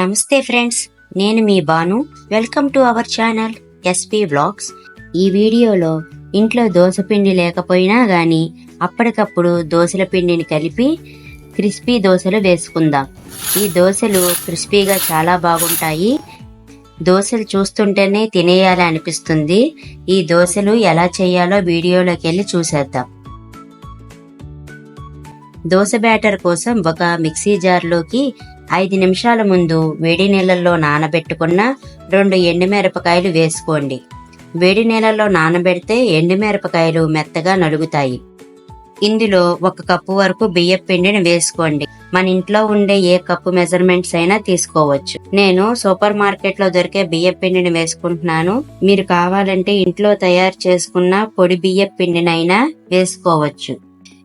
నమస్తే ఫ్రెండ్స్ నేను మీ Banu. Welcome to our channel SP vlogs ఈ వీడియోలో ఇంట్లో దోశ పిండి లేకపోయినా కానీ అప్పటికప్పుడు దోశల పిండిని కలిపి క్రిస్పీ దోశలు వేసుకుందాం. ఈ దోశలు క్రిస్పీగా చాలా బాగుంటాయి. దోశలు చూస్తుంటేనే తినేయాలి అనిపిస్తుంది. ఈ దోశలు ఎలా చేయాలో వీడియోలోకి వెళ్ళి చూసేద్దాం. దోశ బ్యాటర్ కోసం ఒక మిక్సీ జార్లోకి ఐదు నిమిషాల ముందు వేడి నీళ్ళల్లో నానబెట్టుకున్న రెండు ఎండుమిరపకాయలు వేసుకోండి. వేడి నీళ్ళల్లో నానబెడితే ఎండుమిరపకాయలు మెత్తగా నలుగుతాయి. ఇందులో ఒక కప్పు వరకు బియ్యం పిండిని వేసుకోండి. మన ఇంట్లో ఉండే ఏ కప్పు మెజర్మెంట్స్ అయినా తీసుకోవచ్చు. నేను సూపర్ మార్కెట్లో దొరికే బియ్యం పిండిని వేసుకుంటున్నాను. మీరు కావాలంటే ఇంట్లో తయారు చేసుకున్న పొడి బియ్యం పిండినైనా వేసుకోవచ్చు.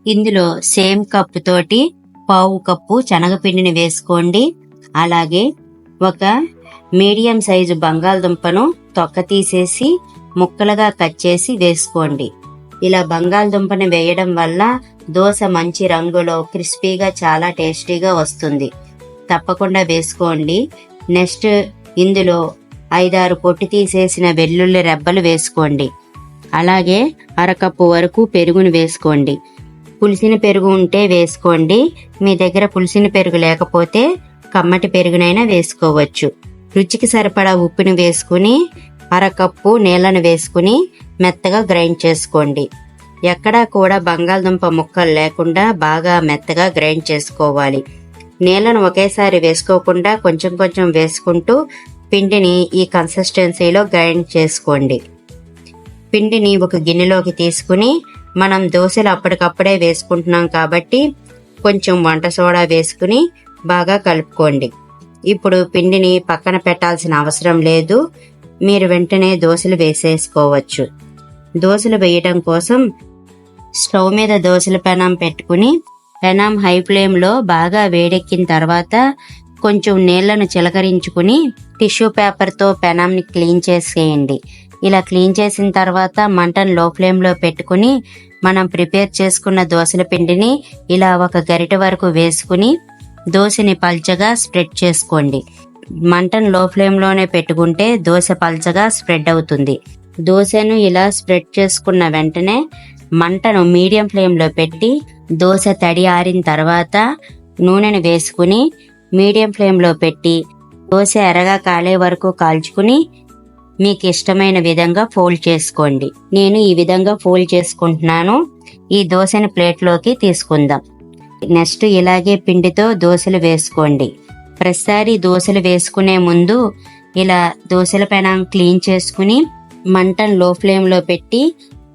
ఇందులో సేమ్ కప్పు తోటి పావు కప్పు శనగపిండిని వేసుకోండి. అలాగే ఒక మీడియం సైజు బంగాళదుంపను తొక్క తీసేసి ముక్కలుగా కట్ చేసి వేసుకోండి. ఇలా బంగాళదుంపని వేయడం వల్ల దోశ మంచి రంగులో క్రిస్పీగా చాలా టేస్టీగా వస్తుంది. తప్పకుండా వేసుకోండి. నెక్స్ట్ ఇందులో ఐదారు పొట్టు తీసేసిన వెల్లుల్లి రెబ్బలు వేసుకోండి. అలాగే అరకప్పు వరకు పెరుగును వేసుకోండి. పులిసిన పెరుగు ఉంటే వేసుకోండి. మీ దగ్గర పులిసిన పెరుగు లేకపోతే కమ్మటి పెరుగునైనా వేసుకోవచ్చు. రుచికి సరిపడా ఉప్పుని వేసుకుని అరకప్పు నీళ్ళను వేసుకుని మెత్తగా గ్రైండ్ చేసుకోండి. ఎక్కడా కూడా బంగాళదుంప ముక్కలు లేకుండా బాగా మెత్తగా గ్రైండ్ చేసుకోవాలి. నీళ్ళను ఒకేసారి వేసుకోకుండా కొంచెం కొంచెం వేసుకుంటూ పిండిని ఈ కన్సిస్టెన్సీలో గ్రైండ్ చేసుకోండి. పిండిని ఒక గిన్నెలోకి తీసుకుని మనం దోశలు అప్పటికప్పుడే వేసుకుంటున్నాం కాబట్టి కొంచెం వంట సోడా వేసుకుని బాగా కలుపుకోండి. ఇప్పుడు పిండిని పక్కన పెట్టాల్సిన అవసరం లేదు. మీరు వెంటనే దోశలు వేసేసుకోవచ్చు. దోశలు వేయడం కోసం స్టవ్ మీద దోశల పెనం పెట్టుకుని పెనం హై ఫ్లేమ్లో బాగా వేడెక్కిన తర్వాత కొంచెం నీళ్ళను చిలకరించుకుని టిష్యూ పేపర్తో పెనాంని క్లీన్ చేసేయండి. ఇలా క్లీన్ చేసిన తర్వాత మంటను లో ఫ్లేమ్లో పెట్టుకుని మనం ప్రిపేర్ చేసుకున్న దోశల పిండిని ఇలా ఒక గరిట వరకు వేసుకుని దోశని పల్చగా స్ప్రెడ్ చేసుకోండి. మంటను లో ఫ్లేమ్లోనే పెట్టుకుంటే దోశ పల్చగా స్ప్రెడ్ అవుతుంది. దోశను ఇలా స్ప్రెడ్ చేసుకున్న వెంటనే మంటను మీడియం ఫ్లేమ్లో పెట్టి దోశ తడి ఆరిన తర్వాత నూనెను వేసుకుని మీడియం ఫ్లేమ్లో పెట్టి దోశ ఎర్రగా కాలే వరకు కాల్చుకుని మీకు ఇష్టమైన విధంగా ఫోల్డ్ చేసుకోండి. నేను ఈ విధంగా ఫోల్డ్ చేసుకుంటున్నాను. ఈ దోశని ప్లేట్లోకి తీసుకుందాం. నెక్స్ట్ ఇలాగే పిండితో దోశలు వేసుకోండి. ప్రతిసారి దోశలు వేసుకునే ముందు ఇలా దోశల పైన క్లీన్ చేసుకుని మంటను లో ఫ్లేమ్లో పెట్టి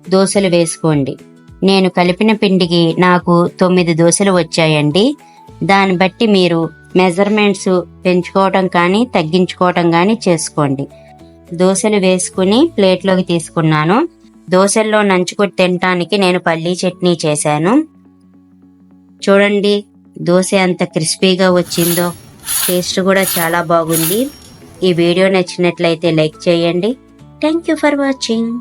దోశలు వేసుకోండి. నేను కలిపిన పిండికి నాకు తొమ్మిది దోశలు వచ్చాయండి. దాన్ని బట్టి మీరు మెజర్మెంట్స్ పెంచుకోవటం కానీ తగ్గించుకోవటం కానీ చేసుకోండి. దోశలు వేసుకుని ప్లేట్లోకి తీసుకున్నాను. దోశల్లో నంచుకుని తినటానికి నేను పల్లీ చట్నీ చేశాను. చూడండి దోశ ఎంత క్రిస్పీగా వచ్చిందో. టేస్ట్ కూడా చాలా బాగుంది. ఈ వీడియో నచ్చినట్లయితే లైక్ చేయండి. Thank you for watching.